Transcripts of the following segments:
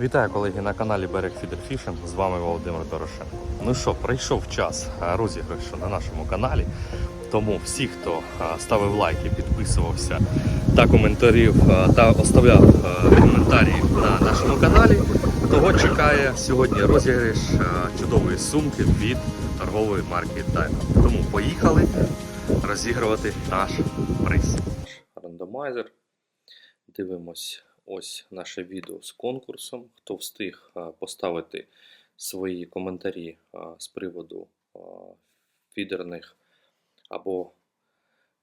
Вітаю колеги на каналі Берег Фідер Фішинг. З вами Володимир Дорошенко. Ну що, прийшов час розіграшу на нашому каналі. Тому всі, хто ставив лайки, підписувався та коментарів та оставляв коментарі на нашому каналі, того чекає сьогодні розіграш чудової сумки від торгової марки Diamond. Тому поїхали розігрувати наш приз. Рандомайзер. Дивимось ось наше відео з конкурсом. Хто встиг поставити свої коментарі з приводу фідерних або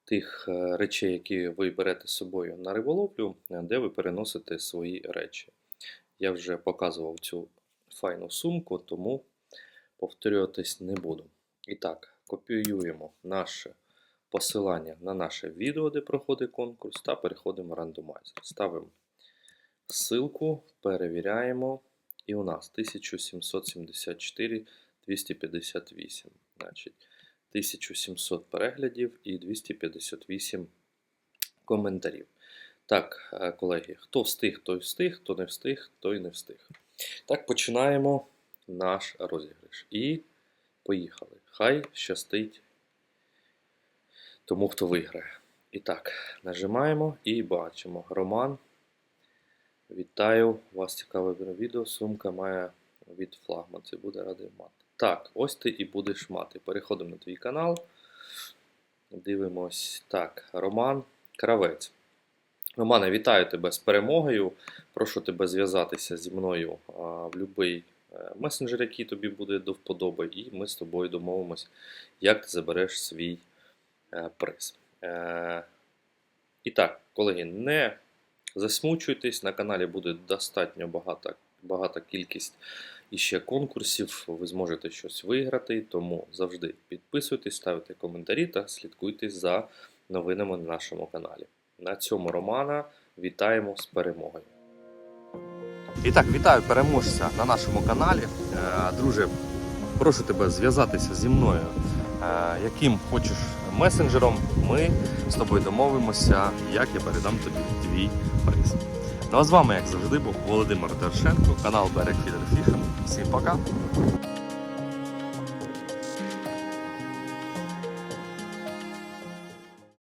тих е, речей, які ви берете з собою на риболовлю, е, де ви переносите свої речі. Я вже показував цю файну сумку, тому повторюватись не буду. І так, копіюємо наше посилання на наше відео, де проходить конкурс, та переходимо в рандомайзер. Ставимо ссылку, перевіряємо. І у нас 1774 258. Значить, 1700 переглядів і 258 коментарів. Так, е, колеги, хто встиг, той встиг, хто не встиг, той не встиг. Так, починаємо наш розіграш. І поїхали. Хай щастить тому, хто виграє. І так, нажимаємо і бачимо. Роман. Вітаю! Вас цікаве відео. Сумка має від флагман. Це буде радий мати. Так, ось ти і будеш мати. Переходимо на твій канал. Дивимось. Так, Роман Кравець. Романе, вітаю тебе з перемогою. Прошу тебе зв'язатися зі мною в будь-який месенджер, який тобі буде до вподоби, і ми з тобою домовимось, як ти забереш свій е, приз. Е, і так, колеги, не засмучуйтесь, на каналі буде достатньо багата, багата кількість іще конкурсів, ви зможете щось виграти, тому завжди підписуйтесь, ставте коментарі та слідкуйте за новинами на нашому каналі. На цьому Романа вітаємо з перемогою. І так, вітаю переможця на нашому каналі. Е, Друже, прошу тебе зв'язатися зі мною, е, яким хочеш месенджером. Ми з тобою домовимося, як я передам тобі твій приз. Ну а з вами, як завжди, був Володимир Тершенко, канал Берег Фідер Фішинг. Всім пока!